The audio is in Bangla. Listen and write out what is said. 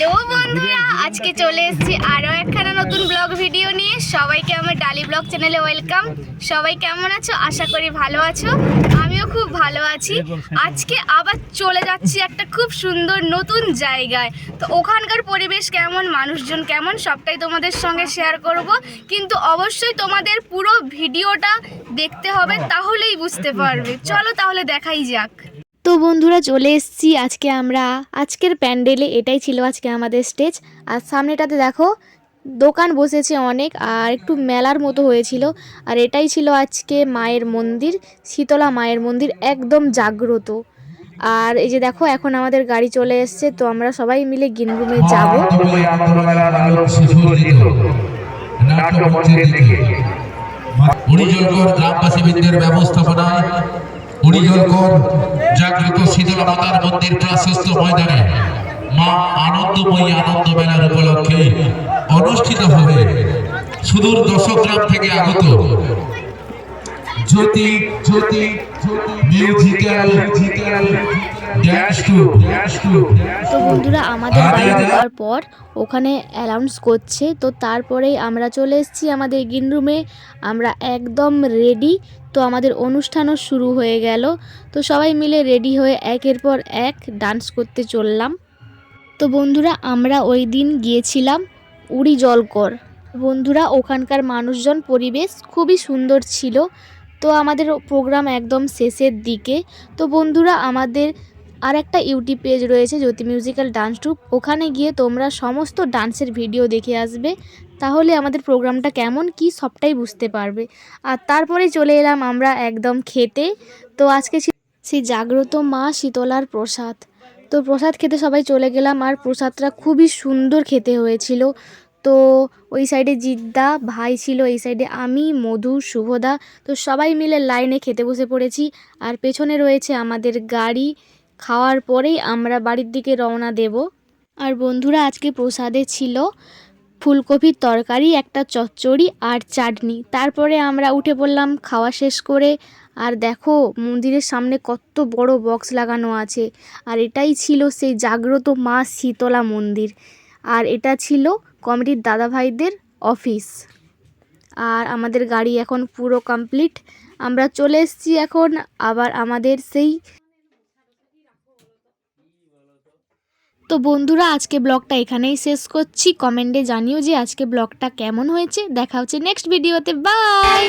হ্যালো বন্ধুরা, আজকে চলে এসেছি আরও একখানা নতুন ব্লগ ভিডিও নিয়ে। সবাইকে আমার ডালি ব্লগ চ্যানেলে ওয়েলকাম। সবাই কেমন আছো? আশা করি ভালো আছো। আমিও খুব ভালো আছি। আজকে আবার চলে যাচ্ছি একটা খুব সুন্দর নতুন জায়গায়। তো ওখানকার পরিবেশ কেমন? মানুষজন কেমন? সবটাই তোমাদের সঙ্গে শেয়ার করব। কিন্তু অবশ্যই তোমাদের পুরো ভিডিওটা দেখতে হবে, তাহলেই বুঝতে পারবে। চলো তাহলে দেখাই যাক। তো বন্ধুরা চলে এসেছি আজকে আমরা আজকের প্যান্ডেলে এটাই ছিল আজকে আমাদের স্টেজ। আর সামনেটাতে দেখো দোকান বসেছে অনেক আর একটু মেলার মতো হয়েছিল। আর এটাই ছিল আজকে মায়ের মন্দির শীতলা মায়ের মন্দির একদম জাগ্রত। আর এই যে দেখো এখন আমাদের গাড়ি চলে এসছে তো আমরা সবাই মিলে গ্রিন রুমে যাব। ব্যবস্থাপনায় উড়িজলকর জাগ্রত শীতলা মাতার মন্দির প্রাশস্ত ময়দানে মা আনন্দময়ী আনন্দ মেলার উপলক্ষে অনুষ্ঠিত হবে সুদূর দশগ্রাম থেকে আগত জ্যোতি জ্যোতি মিউজিক্যাল মিউজিক্যাল তো বন্ধুরা আমাদের গাড়ি ঢোকার পর ওখানে অ্যানাউন্স করছে। তো তারপরেই আমরা চলে এসেছি আমাদের গ্রিন রুমে আমরা একদম রেডি তো আমাদের অনুষ্ঠানও শুরু হয়ে গেল। তো সবাই মিলে রেডি হয়ে একের পর এক ডান্স করতে চললাম। তো বন্ধুরা আমরা ওই দিন গিয়েছিলাম উড়ি জলকর। বন্ধুরা ওখানকার মানুষজন পরিবেশ খুবই সুন্দর ছিল। তো আমাদের প্রোগ্রাম একদম শেষের দিকে। তো বন্ধুরা আমাদের আর একটা ইউটিউব পেজ রয়েছে, জ্যোতি মিউজিক্যাল ডান্স ট্রুপ ওখানে গিয়ে তোমরা সমস্ত ডান্সের ভিডিও দেখে আসবে। তাহলে আমাদের প্রোগ্রামটা কেমন, কি সবটাই বুঝতে পারবে। আর তারপরে চলে এলাম আমরা একদম খেতে। তো আজকে সেই জাগ্রত মা শীতলার প্রসাদ। তো প্রসাদ খেতে সবাই চলে গেলাম আর প্রসাদটা খুবই সুন্দর খেতে হয়েছিল। তো ওই সাইডে জিদ্দা ভাই ছিল, এই সাইডে আমি, মধু, শুভদা। তো সবাই মিলে লাইনে খেতে বসে পড়েছি। আর পেছনে রয়েছে আমাদের গাড়ি। খাওয়ার পরেই আমরা বাড়ির দিকে রওনা দেব। আর বন্ধুরা, আজকে প্রসাদে ছিল ফুলকপির তরকারি, একটা চচ্চড়ি আর চাটনি। তারপরে আমরা উঠে পড়লাম, খাওয়া শেষ করে। আর দেখো, মন্দিরের সামনে কত বড় বক্স লাগানো আছে। আর এটাই ছিল সেই জাগ্রত মা শীতলা মন্দির। আর এটা ছিল কমিটির দাদাভাইদের অফিস আর আমাদের গাড়ি এখন পুরো কমপ্লিট আমরা চলে এসেছি এখন আবার আমাদের সেই তো বন্ধুরা, আজকে ব্লগটা এখানেই শেষ করছি। কমেন্টে জানিও যে আজকে ব্লগটা কেমন হয়েছে। দেখা হচ্ছে নেক্সট ভিডিওতে। বাই!